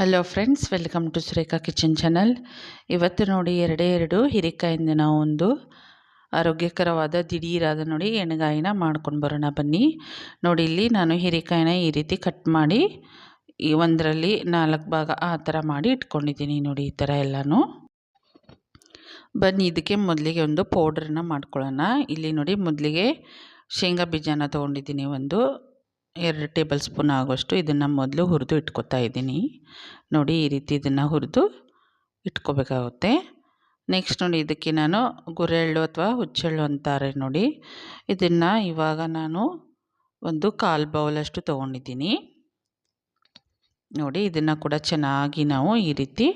Hello friends welcome to Surekha kitchen channel ಇವತ್ತು ನೋಡಿ ಎರಡೇ ಎರಡು ಹೀರೆಕಾಯಿಂದ ನಾವು ಒಂದು ಆರೋಗ್ಯಕರವಾದ ದಿಢೀರಾದ ನೋಡಿ ಎಣ್ಗಾಯಿನ ಮಾಡ್ಕೊಂಡು ಬರೋಣ ಬನ್ನಿ. ನೋಡಿ ಇಲ್ಲಿ ನಾನು ಹೀರೆಕಾಯಿನ ಈ ರೀತಿ ಕಟ್ ಮಾಡಿ ಈ ಒಂದರಲ್ಲಿ ನಾಲ್ಕು ಭಾಗ ಆ ಥರ ಮಾಡಿ ಇಟ್ಕೊಂಡಿದ್ದೀನಿ ನೋಡಿ ಈ ಥರ ಎಲ್ಲನೂ. ಬನ್ನಿ ಇದಕ್ಕೆ ಮೊದಲಿಗೆ ಒಂದು ಪೌಡ್ರನ್ನ ಮಾಡ್ಕೊಳ್ಳೋಣ. ಇಲ್ಲಿ ನೋಡಿ ಮೊದಲಿಗೆ ಶೇಂಗಾ ಬೀಜನ ತೊಗೊಂಡಿದ್ದೀನಿ ಒಂದು. ಎರಡು ಟೇಬಲ್ ಸ್ಪೂನ್ ಆಗೋಷ್ಟು ಇದನ್ನು ಮೊದಲು ಹುರಿದು ಇಟ್ಕೊತಾ ಇದ್ದೀನಿ. ನೋಡಿ, ಈ ರೀತಿ ಇದನ್ನು ಹುರಿದು ಇಟ್ಕೋಬೇಕಾಗುತ್ತೆ. ನೆಕ್ಸ್ಟ್ ನೋಡಿ, ಇದಕ್ಕೆ ನಾನು ಗುರೆಳ್ಳು ಅಥವಾ ಹುಚ್ಚೆಳ್ಳು ಅಂತಾರೆ ನೋಡಿ. ಇದನ್ನು ಇವಾಗ ನಾನು ಒಂದು ಕಾಲು ಬೌಲಷ್ಟು ತೊಗೊಂಡಿದ್ದೀನಿ. ನೋಡಿ, ಇದನ್ನು ಕೂಡ ಚೆನ್ನಾಗಿ ನಾವು ಈ ರೀತಿ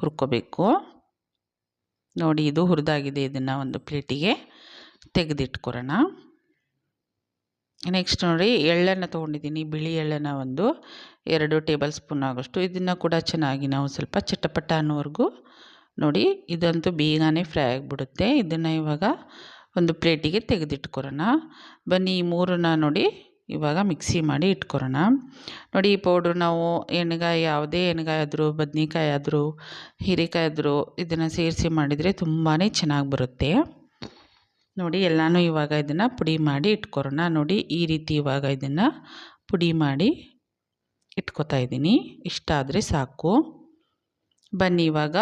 ಹುರ್ಕೋಬೇಕು. ನೋಡಿ, ಇದು ಹುರಿದಾಗಿದೆ ಇದನ್ನು ಒಂದು ಪ್ಲೇಟಿಗೆ ತೆಗೆದಿಟ್ಕೊರೋಣ ನೆಕ್ಸ್ಟ್ ನೋಡಿ, ಎಳ್ಳನ್ನು ತೊಗೊಂಡಿದ್ದೀನಿ, ಬಿಳಿ ಎಳ್ಳನ್ನು ಒಂದು ಎರಡು ಟೇಬಲ್ ಸ್ಪೂನ್ ಆಗೋಷ್ಟು. ಇದನ್ನು ಕೂಡ ಚೆನ್ನಾಗಿ ನಾವು ಸ್ವಲ್ಪ ಚಟಪಟ ಅನ್ನೋವರೆಗೂ ನೋಡಿ, ಇದಂತೂ ಬೇಗನೆ ಫ್ರೈ ಆಗಿಬಿಡುತ್ತೆ. ಇದನ್ನು ಇವಾಗ ಒಂದು ಪ್ಲೇಟಿಗೆ ತೆಗೆದಿಟ್ಕೊರೋಣ ಬನ್ನಿ, ಈ ಮೂರನ್ನ ನೋಡಿ ಇವಾಗ ಮಿಕ್ಸಿ ಮಾಡಿ ಇಟ್ಕೊರೋಣ ನೋಡಿ, ಈ ಪೌಡ್ರ್ ನಾವು ಎಣ್ಗಾಯಿ, ಯಾವುದೇ ಎಣ್ಣೆಗಾಯಿ ಆದರೂ, ಬದ್ನೆಕಾಯಿ ಆದರೂ, ಹೀರೆಕಾಯಿ ಆದರೂ ಇದನ್ನು ಸೇರಿಸಿ ಮಾಡಿದರೆ ತುಂಬಾ ಚೆನ್ನಾಗಿ ಬರುತ್ತೆ. ನೋಡಿ, ಎಲ್ಲನೂ ಇವಾಗ ಇದನ್ನು ಪುಡಿ ಮಾಡಿ ಇಟ್ಕೊರೋಣ. ನೋಡಿ, ಈ ರೀತಿ ಇವಾಗ ಇದನ್ನು ಪುಡಿ ಮಾಡಿ ಇಟ್ಕೊತಾ ಇದ್ದೀನಿ. ಇಷ್ಟ ಆದರೆ ಸಾಕು. ಬನ್ನಿ, ಇವಾಗ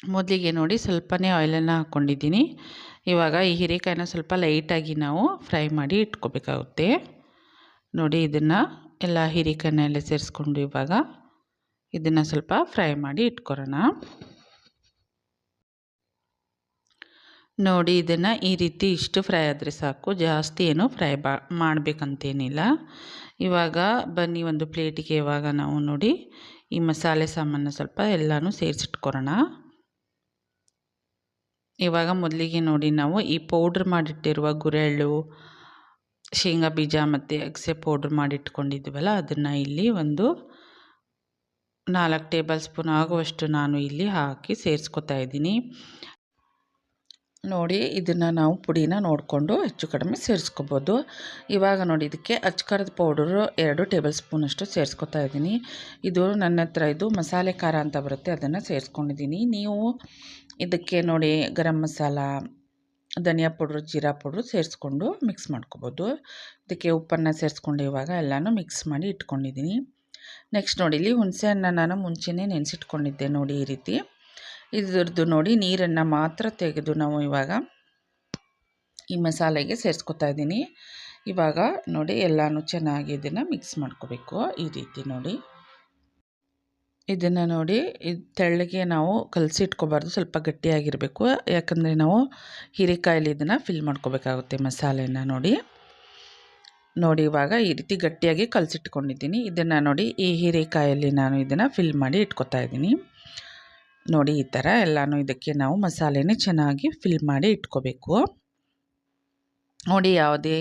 ಮೊದಲಿಗೆ ನೋಡಿ ಸ್ವಲ್ಪನೇ ಆಯಿಲನ್ನು ಹಾಕ್ಕೊಂಡಿದ್ದೀನಿ. ಇವಾಗ ಈ ಹೀರೆಕಾಯಿನ ಸ್ವಲ್ಪ ಲೈಟಾಗಿ ನಾವು ಫ್ರೈ ಮಾಡಿ ಇಟ್ಕೋಬೇಕಾಗುತ್ತೆ. ನೋಡಿ, ಇದನ್ನು ಎಲ್ಲ ಹೀರೆಕಾಯಿನೆಲ್ಲ ಸೇರಿಸ್ಕೊಂಡು ಇವಾಗ ಇದನ್ನು ಸ್ವಲ್ಪ ಫ್ರೈ ಮಾಡಿ ಇಟ್ಕೊರೋಣ. ನೋಡಿ, ಇದನ್ನು ಈ ರೀತಿ ಇಷ್ಟು ಫ್ರೈ ಆದರೆ ಸಾಕು. ಜಾಸ್ತಿ ಏನು ಫ್ರೈ ಬಾ, ಮಾಡಬೇಕಂತೇನಿಲ್ಲ. ಇವಾಗ ಬನ್ನಿ, ಒಂದು ಪ್ಲೇಟಿಗೆ ಇವಾಗ ನಾವು ನೋಡಿ, ಈ ಮಸಾಲೆ ಸಾಮಾನು ಸ್ವಲ್ಪ ಎಲ್ಲನೂ ಸೇರಿಸಿಟ್ಕೊರೋಣ ಇವಾಗ ಮೊದಲಿಗೆ ನೋಡಿ, ನಾವು ಈ ಪೌಡ್ರ್ ಮಾಡಿಟ್ಟಿರುವ ಗುರೆಳ್ಳು, ಶೇಂಗಾ ಬೀಜ ಮತ್ತು ಅಗಸೆ ಪೌಡ್ರ್ ಮಾಡಿಟ್ಕೊಂಡಿದ್ವಲ್ಲ, ಅದನ್ನು ಇಲ್ಲಿ ಒಂದು ನಾಲ್ಕು ಟೇಬಲ್ ಸ್ಪೂನ್ ಆಗುವಷ್ಟು ನಾನು ಇಲ್ಲಿ ಹಾಕಿ ಸೇರಿಸ್ಕೊತಾ ಇದ್ದೀನಿ. ನೋಡಿ ಇದನ್ನು ನಾವು ಪುಡಿನ ನೋಡಿಕೊಂಡು ಹೆಚ್ಚು ಕಡಿಮೆ ಸೇರಿಸ್ಕೋಬೋದು. ಇವಾಗ ನೋಡಿ ಇದಕ್ಕೆ ಅಚ್ಕರದ ಪೌಡರು ಎರಡು ಟೇಬಲ್ ಸ್ಪೂನಷ್ಟು ಸೇರಿಸ್ಕೊತಾ ಇದ್ದೀನಿ. ಇದು ನನ್ನ ಹತ್ರ ಇದು ಮಸಾಲೆ ಖಾರ ಅಂತ ಬರುತ್ತೆ, ಅದನ್ನು ಸೇರಿಸ್ಕೊಂಡಿದ್ದೀನಿ. ನೀವು ಇದಕ್ಕೆ ನೋಡಿ ಗರಂ ಮಸಾಲ, ಧನಿಯಾ ಪೌಡ್ರು, ಜೀರಾ ಪೌಡ್ರು ಸೇರಿಸ್ಕೊಂಡು ಮಿಕ್ಸ್ ಮಾಡ್ಕೋಬೋದು. ಇದಕ್ಕೆ ಉಪ್ಪನ್ನು ಸೇರಿಸ್ಕೊಂಡು ಇವಾಗ ಎಲ್ಲನೂ ಮಿಕ್ಸ್ ಮಾಡಿ ಇಟ್ಕೊಂಡಿದ್ದೀನಿ. ನೆಕ್ಸ್ಟ್ ನೋಡಿ, ಇಲ್ಲಿ ಹುಣಸೆ ನಾನು ಮುಂಚೆನೇ ನೆನೆಸಿಟ್ಕೊಂಡಿದ್ದೆ ನೋಡಿ ಈ ರೀತಿ. ಇದ್ರದ್ದು ನೋಡಿ ನೀರನ್ನು ಮಾತ್ರ ತೆಗೆದು ನಾವು ಇವಾಗ ಈ ಮಸಾಲೆಗೆ ಸೇರಿಸ್ಕೊತಾ ಇದ್ದೀನಿ. ಇವಾಗ ನೋಡಿ ಎಲ್ಲನೂ ಚೆನ್ನಾಗಿ ಇದನ್ನು ಮಿಕ್ಸ್ ಮಾಡ್ಕೋಬೇಕು. ಈ ರೀತಿ ನೋಡಿ. ಇದನ್ನು ನೋಡಿ ಇದು ತೆಳ್ಳಗೆ ನಾವು ಕಲಸಿ ಇಟ್ಕೋಬಾರ್ದು, ಸ್ವಲ್ಪ ಗಟ್ಟಿಯಾಗಿರಬೇಕು. ಯಾಕಂದರೆ ನಾವು ಹೀರೆಕಾಯಲ್ಲಿ ಇದನ್ನು ಫಿಲ್ ಮಾಡ್ಕೋಬೇಕಾಗುತ್ತೆ ಮಸಾಲೆನ ನೋಡಿ. ನೋಡಿ ಇವಾಗ ಈ ರೀತಿ ಗಟ್ಟಿಯಾಗಿ ಕಲಸಿಟ್ಕೊಂಡಿದ್ದೀನಿ. ಇದನ್ನು ನೋಡಿ ಈ ಹೀರೆಕಾಯಲ್ಲಿ ನಾನು ಇದನ್ನು ಫಿಲ್ ಮಾಡಿ ಇಟ್ಕೊತಾ ಇದ್ದೀನಿ. ನೋಡಿ ಈ ಥರ ಎಲ್ಲನೂ ಇದಕ್ಕೆ ನಾವು ಮಸಾಲೆನೇ ಚೆನ್ನಾಗಿ ಫಿಲ್ ಮಾಡಿ ಇಟ್ಕೋಬೇಕು. ನೋಡಿ ಯಾವುದೇ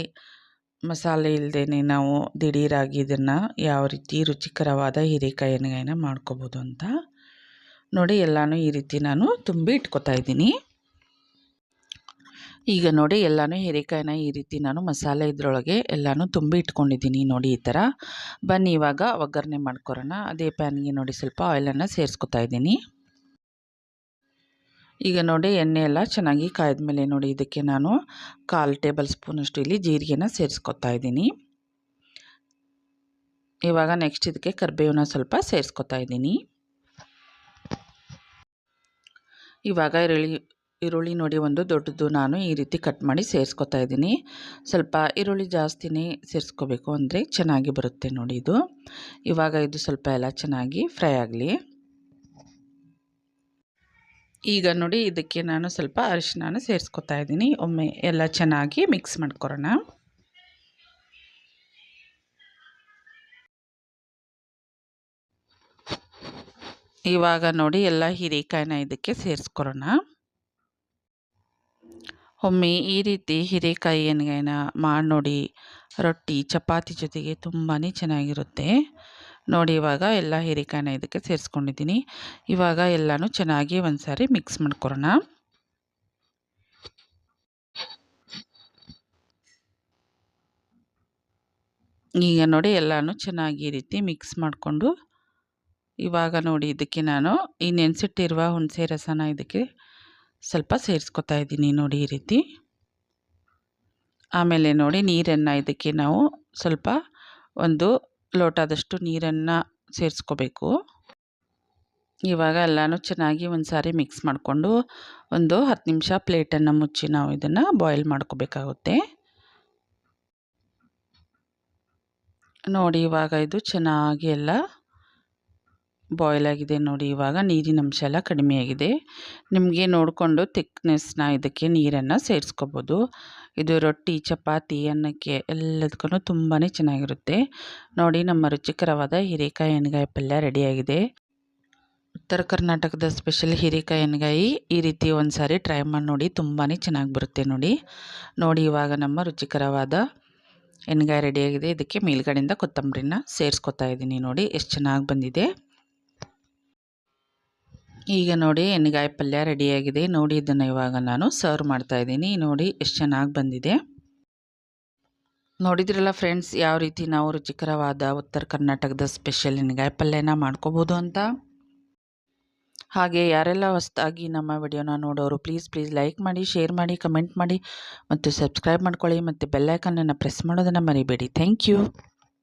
ಮಸಾಲೆ ಇಲ್ಲದೇ ನಾವು ದಿಢೀರಾಗಿ ಇದನ್ನು ಯಾವ ರೀತಿ ರುಚಿಕರವಾದ ಹೀರೆಕಾಯಿ ಮಾಡ್ಕೋಬೋದು ಅಂತ. ನೋಡಿ ಎಲ್ಲನೂ ಈ ರೀತಿ ನಾನು ತುಂಬಿ ಇಟ್ಕೋತಾ ಇದ್ದೀನಿ. ಈಗ ನೋಡಿ ಎಲ್ಲನೂ ಹೀರೆಕಾಯಿನ ಈ ರೀತಿ ನಾನು ಮಸಾಲೆ ಇದರೊಳಗೆ ಎಲ್ಲನೂ ತುಂಬಿ ಇಟ್ಕೊಂಡಿದ್ದೀನಿ ನೋಡಿ ಈ ಥರ. ಬನ್ನಿ ಇವಾಗ ಒಗ್ಗರಣೆ ಮಾಡ್ಕೊರೋಣ ಅದೇ ಪ್ಯಾನ್ಗೆ ನೋಡಿ ಸ್ವಲ್ಪ ಆಯಿಲನ್ನು ಸೇರಿಸ್ಕೊತಾ ಇದ್ದೀನಿ. ಈಗ ನೋಡಿ ಎಣ್ಣೆ ಎಲ್ಲ ಚೆನ್ನಾಗಿ ಕಾಯ್ದ ಮೇಲೆ ನೋಡಿ ಇದಕ್ಕೆ ನಾನು ಕಾಲು ಟೇಬಲ್ ಸ್ಪೂನಷ್ಟು ಇಲ್ಲಿ ಜೀರಿಗೆನ ಸೇರಿಸ್ಕೊತಾ ಇದ್ದೀನಿ. ಇವಾಗ ನೆಕ್ಸ್ಟ್ ಇದಕ್ಕೆ ಕರಿಬೇವನ್ನ ಸ್ವಲ್ಪ ಸೇರಿಸ್ಕೊತಾ ಇದ್ದೀನಿ. ಇವಾಗ ಈರುಳ್ಳಿ ಈರುಳ್ಳಿ ನೋಡಿ ಒಂದು ದೊಡ್ಡದು ನಾನು ಈ ರೀತಿ ಕಟ್ ಮಾಡಿ ಸೇರಿಸ್ಕೊತಾ ಇದ್ದೀನಿ. ಸ್ವಲ್ಪ ಈರುಳ್ಳಿ ಜಾಸ್ತಿನೇ ಸೇರಿಸ್ಕೋಬೇಕು ಅಂದರೆ ಚೆನ್ನಾಗಿ ಬರುತ್ತೆ ನೋಡಿ ಇದು. ಇವಾಗ ಇದು ಸ್ವಲ್ಪ ಎಲ್ಲ ಚೆನ್ನಾಗಿ ಫ್ರೈ ಆಗಲಿ. ಈಗ ನೋಡಿ ಇದಕ್ಕೆ ನಾನು ಸ್ವಲ್ಪ ಅರಿಶಿನ ಸೇರಿಸ್ಕೊತಾ ಇದ್ದೀನಿ. ಒಮ್ಮೆ ಎಲ್ಲ ಚೆನ್ನಾಗಿ ಮಿಕ್ಸ್ ಮಾಡ್ಕೊರೋಣ ಇವಾಗ ನೋಡಿ ಎಲ್ಲ ಹೀರೆಕಾಯಿನ ಇದಕ್ಕೆ ಸೇರಿಸ್ಕೊರೋಣ ಒಮ್ಮೆ ಈ ರೀತಿ ಹೀರೆಕಾಯಿ ಎಣ್ಣೆಗಾಯಿನ ಮಾಡಿ ನೋಡಿ ರೊಟ್ಟಿ, ಚಪಾತಿ ಜೊತೆಗೆ ತುಂಬಾ ಚೆನ್ನಾಗಿರುತ್ತೆ. ನೋಡಿ ಇವಾಗ ಎಲ್ಲ ಹೀರೆಕಾಯಿನ ಇದಕ್ಕೆ ಸೇರಿಸ್ಕೊಂಡಿದ್ದೀನಿ. ಇವಾಗ ಎಲ್ಲನೂ ಚೆನ್ನಾಗಿ ಒಂದು ಸಾರಿ ಮಿಕ್ಸ್ ಮಾಡ್ಕೊಡೋಣ. ಈಗ ನೋಡಿ ಎಲ್ಲನೂ ಚೆನ್ನಾಗಿ ಈ ರೀತಿ ಮಿಕ್ಸ್ ಮಾಡಿಕೊಂಡು ಇವಾಗ ನೋಡಿ ಇದಕ್ಕೆ ನಾನು ಈ ನೆನೆಸಿಟ್ಟಿರುವ ಹುಣಸೆ ರಸನ ಇದಕ್ಕೆ ಸ್ವಲ್ಪ ಸೇರಿಸ್ಕೊತಾ ಇದ್ದೀನಿ ನೋಡಿ ಈ ರೀತಿ. ಆಮೇಲೆ ನೋಡಿ ನೀರನ್ನು ಇದಕ್ಕೆ ನಾವು ಸ್ವಲ್ಪ ಒಂದು ಲೋಟದಷ್ಟು ನೀರನ್ನು ಸೇರಿಸ್ಕೋಬೇಕು. ಇವಾಗ ಎಲ್ಲನೂ ಚೆನ್ನಾಗಿ ಒಂದು ಸಾರಿ ಮಿಕ್ಸ್ ಮಾಡಿಕೊಂಡು ಒಂದು ಹತ್ತು ನಿಮಿಷ ಪ್ಲೇಟನ್ನು ಮುಚ್ಚಿ ನಾವು ಇದನ್ನು ಬಾಯ್ಲ್ ಮಾಡ್ಕೋಬೇಕಾಗುತ್ತೆ. ನೋಡಿ ಇವಾಗ ಇದು ಚೆನ್ನಾಗಿ ಎಲ್ಲ ಬಾಯ್ಲ್ ಆಗಿದೆ ನೋಡಿ, ಇವಾಗ ನೀರಿನ ಅಂಶ ಎಲ್ಲ ಕಡಿಮೆ ಆಗಿದೆ. ನಿಮಗೆ ನೋಡಿಕೊಂಡು ತಿಕ್ನೆಸ್ನ ಇದಕ್ಕೆ ನೀರನ್ನು ಸೇರಿಸ್ಕೋಬೋದು. ಇದು ರೊಟ್ಟಿ, ಚಪಾತಿ, ಅನ್ನಕ್ಕೆ ಎಲ್ಲದಕ್ಕೂ ತುಂಬಾ ಚೆನ್ನಾಗಿರುತ್ತೆ. ನೋಡಿ, ನಮ್ಮ ರುಚಿಕರವಾದ ಹೀರೆಕಾಯಿ ಎಣ್ಗಾಯಿ ಪಲ್ಯ ರೆಡಿಯಾಗಿದೆ. ಉತ್ತರ ಕರ್ನಾಟಕದ ಸ್ಪೆಷಲ್ ಹೀರೆಕಾಯಿ ಎಣ್ಗಾಯಿ ಈ ರೀತಿ ಒಂದು ಸಾರಿ ಟ್ರೈ ಮಾಡಿ ನೋಡಿ ತುಂಬಾ ಚೆನ್ನಾಗಿ ಬರುತ್ತೆ ನೋಡಿ. ನೋಡಿ, ಇವಾಗ ನಮ್ಮ ರುಚಿಕರವಾದ ಎಣ್ಗಾಯಿ ರೆಡಿಯಾಗಿದೆ. ಇದಕ್ಕೆ ಮೇಲ್ಗಡೆಯಿಂದ ಕೊತ್ತಂಬರಿನ ಸೇರಿಸ್ಕೊತಾ ಇದ್ದೀನಿ ನೋಡಿ, ಎಷ್ಟು ಚೆನ್ನಾಗಿ ಬಂದಿದೆ. ಈಗ ನೋಡಿ ಎಣ್ಣೆಗಾಯಿ ಪಲ್ಯ ರೆಡಿಯಾಗಿದೆ. ನೋಡಿ ಇದನ್ನು ಇವಾಗ ನಾನು ಸರ್ವ್ ಮಾಡ್ತಾ ಇದ್ದೀನಿ. ನೋಡಿ ಎಷ್ಟು ಚೆನ್ನಾಗಿ ಬಂದಿದೆ. ನೋಡಿದ್ರಲ್ಲ ಫ್ರೆಂಡ್ಸ್ ಯಾವ ರೀತಿ ನಾವು ರುಚಿಕರವಾದ ಉತ್ತರ ಕರ್ನಾಟಕದ ಸ್ಪೆಷಲ್ ಎಣ್ಣೆಗಾಯಿ ಪಲ್ಯನ ಮಾಡ್ಕೋಬೋದು ಅಂತ? ಹಾಗೆ ಯಾರೆಲ್ಲ ಹೊಸದಾಗಿ ನಮ್ಮ ವಿಡಿಯೋನ ನೋಡೋರು ಪ್ಲೀಸ್ ಪ್ಲೀಸ್ ಲೈಕ್ ಮಾಡಿ ಶೇರ್ ಮಾಡಿ ಕಮೆಂಟ್ ಮಾಡಿ, ಮತ್ತು ಸಬ್ಸ್ಕ್ರೈಬ್ ಮಾಡ್ಕೊಳ್ಳಿ, ಮತ್ತು ಬೆಲ್ಲೈಕನನ್ನು ಪ್ರೆಸ್ ಮಾಡೋದನ್ನು ಮರಿಬೇಡಿ. Thank you